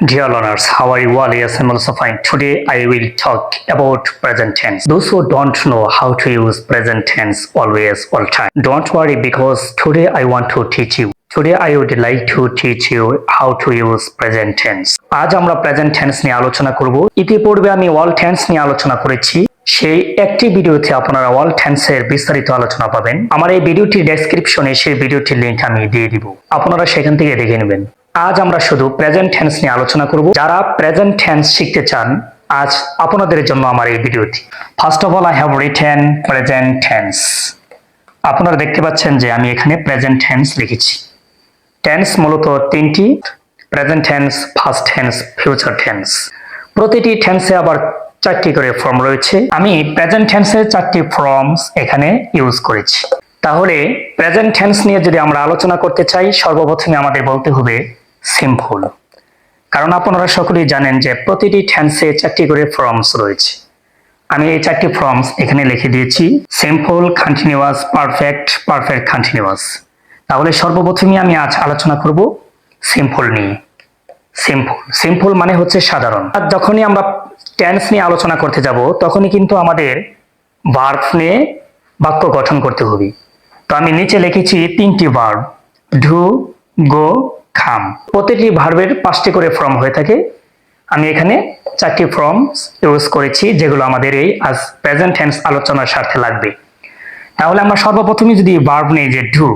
Dear learners, how are you all? Yes, I'm also fine. Today I will talk about present tense. Those who don't know how to use present tense always, all time. Don't worry because today I want to teach you. Today I would like to teach you how to use present tense. আজ আমরা present tense নিয়ে আলোচনা করব ইতিপূর্বে আমি all tense নিয়ে আলোচনা করেছি সেই একটি ভিডিওতে আপনারা অল টেন্সের বিস্তারিত আলোচনা পাবেন আমার এই ভিডিওটির ডেসক্রিপশনে সেই ভিডিওটির লিংক আমি দিয়ে দিব আপনারা সেখান থেকে দেখে নেবেন আজ আমরা শুধু প্রেজেন্ট টেন্স নিয়ে আলোচনা করব। যারা প্রেজেন্ট টেন্স শিখতে চান, আজ আপনাদের জন্য আমার এই ভিডিওটি। First of all I have written present tense আপনারা দেখতে পাচ্ছেন যে আমি এখানে প্রেজেন্ট টেন্স লিখেছি। টেন্স মূলত তিনটি present tense first tense future tense প্রতিটি টেন্সে আবার চারটি করে ফর্ম রয়েছে। আমি প্রেজেন্ট টেন্সের চারটি ফর্মস এখানে ইউজ করেছি। তাহলে প্রেজেন্ট টেন্স নিয়ে যদি আমরা আলোচনা করতে চাই, সর্বপ্রথমে আমাদের বলতে হবে সিম্পল। কারণ আপনারা সকলেই জানেন যে প্রতিটি টেন্সে চারটি করে ফর্মস রয়েছে। আমি এই চারটি ফর্মস এখানে লিখে দিয়েছি simple continuous perfect perfect continuous তাহলে সর্বপ্রথমে আমি আজ আলোচনা করব সিম্পল নিয়ে। সিম্পল সিম্পল মানে হচ্ছে সাধারণ। আর যখনই আমরা টেন্স নিয়ে আলোচনা করতে যাব, তখনই কিন্তু আমাদের ভার্ব নিয়ে বাক্য গঠন করতে হবে। তো আমি নিচে লিখেছি তিনটি ভার্ব ডু গো খাম। প্রতিটি ভার্বের পাঁচটি করে ফর্ম হয়ে থাকে। আমি এখানে চারটি ফর্ম ইউজ করেছি, যেগুলো আমাদের এই আজ প্রেজেন্ট টেন্স আলোচনার স্বার্থে লাগবে। তাহলে আমরা সর্বপ্রথমে যদি ভার্ব নেই যে ডু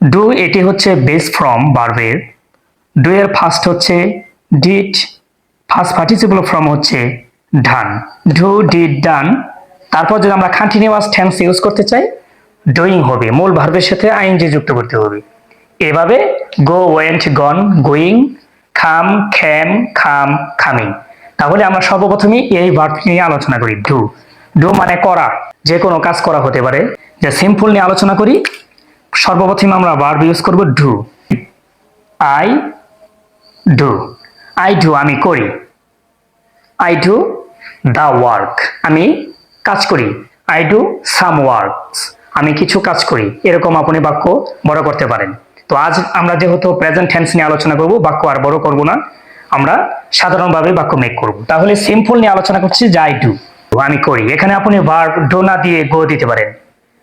ডু এটি হচ্ছে বেস ফর্ম ভার্বের। ডু এর ফার্স্ট হচ্ছে ডিড, ফার্স্ট পার্টিসিপল ফর্ম হচ্ছে ডান। ডু, ডিড, ডান। তারপর যদি আমরা কন্টিনিউয়াস টেন্স ইউজ করতে চাই ডুইং হবে, মূল ভার্বের সাথে আইনজি যুক্ত করতে হবে। এভাবে গো ওয়েন্ট গন গোয়িং খাম খ্যাম খাম খামিং তাহলে আমরা সর্বপ্রথমে এই ভার্ব নিয়ে আলোচনা করি ডু ডু মানে করা, যে কোনো কাজ করা হতে পারে। যে সিম্পল নিয়ে আলোচনা করি, সর্বপ্রথমে আমরা ভার্ব ইউজ করব do I do I do আমি করি। আই ডু দ্য ওয়ার্ক আমি কাজ করি। আই ডু সাম ওয়ার্কস আমি কিছু কাজ করি। এরকম আপনি বাক্য বড় করতে পারেন। তো আজ আমরা যেহেতু প্রেজেন্ট টেন্স নিয়ে আলোচনা করব, বাক্য আর বড় করব না, আমরা সাধারণভাবে বাক্য মেক করব। তাহলে সিম্পল নিয়ে আলোচনা করছি, যে আই ডু আমি করি। এখানে আপনি ভার্ব ডো না দিয়ে গো দিতে পারেন।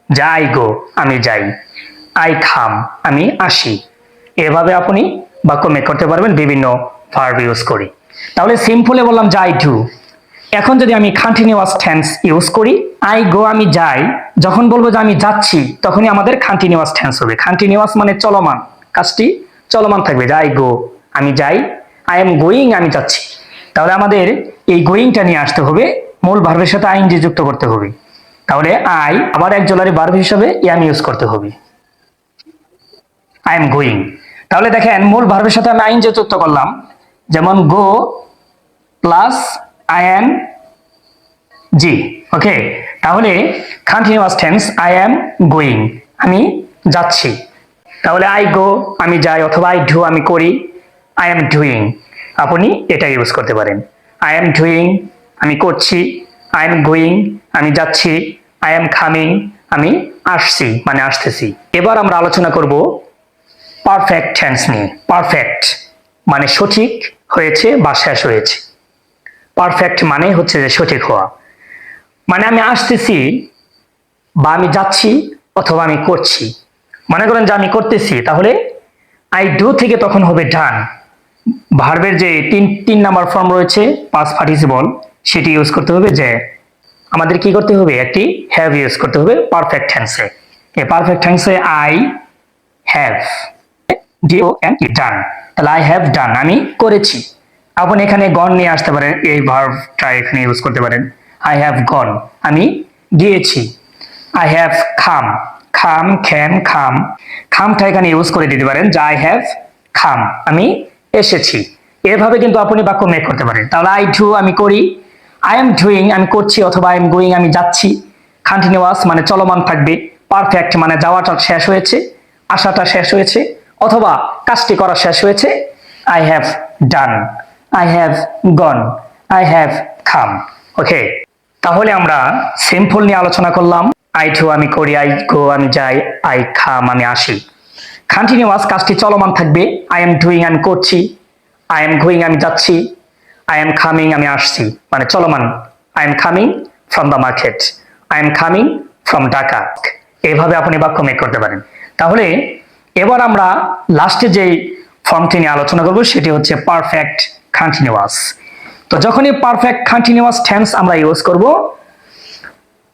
যাই গো, আমি যাই। আই খাম, আমি আসি। এভাবে আপনি বাক্য মেক করতে পারবেন, বিভিন্ন ভার্ব ইউজ করি। তাহলে সিম্পলে বললাম যাই ডু এখন যদি আমি কন্টিনিউয়াস টেন্স ইউজ করি আই গো আমি যাই, যখন বলব যে আমি যাচ্ছি, তখনই আমাদের কন্টিনিউয়াস টেন্স হবে। কন্টিনিউয়াস মানে চলমান। কাজটি চলমান থাকবে যাই গো আমি যাই আই এম গোয়িং আমি যাচ্ছি। তাহলে আমাদের এই গোয়িংটা নিয়ে আসতে হবে, মূল ভার্বের সাথে আইন যুক্ত করতে হবে। তাহলে আই আবার এক জলারি ভার্ব হিসাবে এম ইউজ করতে হবে। আই এম গোয়িং তাহলে দেখেন, মূল ভার্বের সাথে আমি আইন যে যুক্ত করলাম। যেমন go plus I am G okay তাহলে continuous tense I am going আমি যাচ্ছি। তাহলে আই গো আমি যাই, অথবা আই ডু আমি করি আই এম ডুইং আপনি এটা ইউজ করতে পারেন। আই এম ডুইং আমি করছি আই এম গোয়িং আমি যাচ্ছি আই এম কামিং আমি আসছি মানে আসতেছি। এবার আমরা আলোচনা করব পারফেক্ট টেন্স নিয়ে পারফেক্ট মানে সঠিক হয়েছে বা শেষ হয়েছে। পারফেক্ট মানে হচ্ছে যে সঠিক হওয়া। মানে আমি আসতেছি বা আমি যাচ্ছি অথবা আমি করছি। মনে করেন যে আমি করতেছি, তাহলে আই ডু থেকে তখন হবে ডান ভার্বের যে তিন তিন নাম্বার ফর্ম রয়েছে পাস পার্টিসিপল সেটি ইউজ করতে হবে যে আমাদের কি করতে হবে? একটি হ্যাভ ইউজ করতে হবে পারফেক্ট টেন্সে এই পারফেক্ট টেন্সে I have do and done তাহলে আই হ্যাভ ডান আমি করেছি। আপনি এখানে গন নিয়ে আসতে পারেন, এই ভার্বটা এখানে ইউজ করতে পারেন। আই হ্যাভ গন আমি গিয়েছি। আই হ্যাভ খাম খাম খ্যাম খাম খামটা এখানে ইউজ করে দিতে পারেন, যে আই হ্যাভ খাম আমি এসেছি। এভাবে কিন্তু আপনি বাক্য মেক করতে পারেন। তাহলে আই ডু আমি করি। আই এম ডুইং আমি করছি অথবা আই এম গোয়িং আমি যাচ্ছি। কন্টিনিউয়াস মানে চলমান থাকবে। পারফেক্ট মানে যাওয়াটা শেষ হয়েছে আসাটা শেষ হয়েছে, অথবা কাজটি করা শেষ হয়েছে। I have done I have gone I have come okay তাহলে আমরা সিম্পল নিয়ে আলোচনা করলাম। আই টু আমি করি আই গো আমি যাই আই খাম আমি আসি। কন্টিনিউয়াস কাজটি চলমান থাকবে। আই এম ডুইং আমি করছি। আই এম গোয়িং আমি যাচ্ছি। আই এম কামিং আমি আসছি। মানে চলমান। I am coming from the market I am coming from Dhaka এইভাবে আপনি বাক্য মেক করতে পারেন। তাহলে এবার আমরা লাস্টে যেই ফর্মটি নিয়ে আলোচনা করব, সেটি হচ্ছে পারফেক্ট কন্টিনিউয়াস তো যখনই পারফেক্ট কন্টিনিউয়াস টেন্স আমরা ইউজ করব,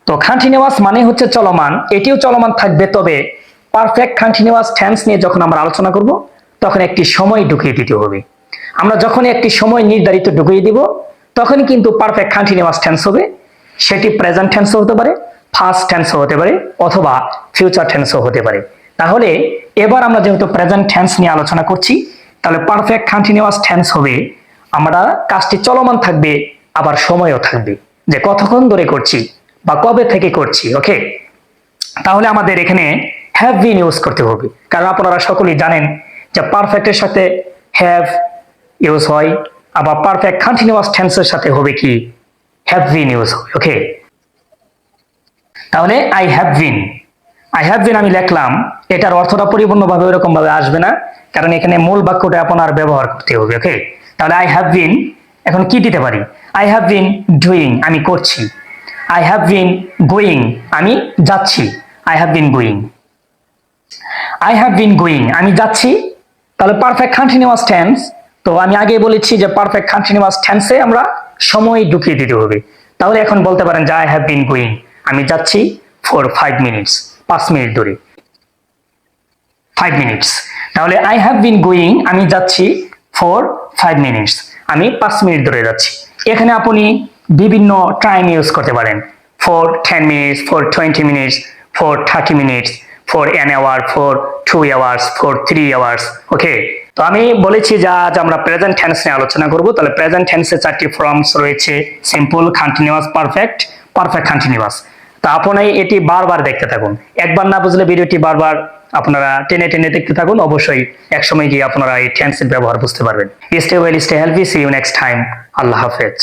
তো কন্টিনিউয়াস মানে হচ্ছে চলমান, এটিও চলমান থাকবে, তবে পারফেক্ট কন্টিনিউয়াস টেন্স নিয়ে যখন আমরা আলোচনা করব, তখন একটি সময় ঢুকিয়ে দিতে হবে। আমরা যখন একটি সময় নির্ধারিত ঢুকিয়ে দিব তখন কিন্তু পারফেক্ট কন্টিনিউয়াস টেন্স হবে। সেটি প্রেজেন্ট টেন্সও হতে পারে ফার্স্ট টেন্সও হতে পারে, অথবা ফিউচার টেন্সও হতে পারে। তাহলে এবার আমরা যেহেতু প্রেজেন্ট টেন্স নিয়ে আলোচনা করছি, তাহলে পারফেক্ট কন্টিনিউয়াস টেন্স হবে আমরা কাজটি চলমান থাকবে, আবার সময়ও থাকবে। যে কতক্ষণ ধরে করছি বা কবে থেকে করছি ওকে তাহলে আমাদের এখানে হ্যাভ বিন ইউজ করতে হবে। কারণ আপনারা সকলেই জানেন যে পারফেক্টের সাথে হ্যাভ ইউজ হয়, আবার পারফেক্ট কন্টিনিউয়াস টেন্সের সাথে হবে কি? হ্যাভ বিন ইউজ হয় ওকে তাহলে I have been I have been আমি লিখলাম, এটার অর্থটা পরিপূর্ণভাবে ওরকম ভাবে আসবে না, কারণ এখানে মূল বাক্যটা আপনার ব্যবহার করতে হবে ওকে তাহলে আই হ্যাভ বিন এখন কি দিতে পারি? আই হ্যাভ বিন ডুইং আমি করছি। আই হ্যাভ বিন গোয়িং আমি যাচ্ছি। I have been going I have been going আমি যাচ্ছি। তাহলে পারফেক্ট কন্টিনিউয়াস টেন্স তো আমি আগে বলেছি যে পারফেক্ট কন্টিনিউয়াস টেন্সে আমরা সময় ঢুকিয়ে দিতে হবে। তাহলে এখন বলতে পারেন যে আই হ্যাভ বিন গোয়িং আমি যাচ্ছি ফর ফাইভ মিনিটস পাঁচ মিনিট ধরে। ফাইভ মিনিটস তাহলে আই হ্যাভ বিন গোয়িং আমি যাচ্ছি ফর ফাইভ মিনিটস আমি পাঁচ মিনিট ধরে যাচ্ছি। এখানে আপনি বিভিন্ন টাইম ইউজ করতে পারেন। For ten minutes for twenty minutes for thirty minutes for an hour for two hours for three hours okay তো আমি বলেছি যে আজ আমরা প্রেজেন্ট টেন্স নিয়ে আলোচনা করব। তাহলে প্রেজেন্ট টেন্সে চারটি ফর্মস রয়েছে। Simple continuous perfect perfect continuous তা আপনি এটি বারবার দেখতে থাকুন। একবার না বুঝলে ভিডিওটি বারবার আপনারা টেনে টেনে দেখতে থাকুন। অবশ্যই একসময় গিয়ে আপনারা এই ট্যান্সের ব্যবহার বুঝতে পারবেন। Stay well stay healthy see you next time আল্লাহ হাফেজ।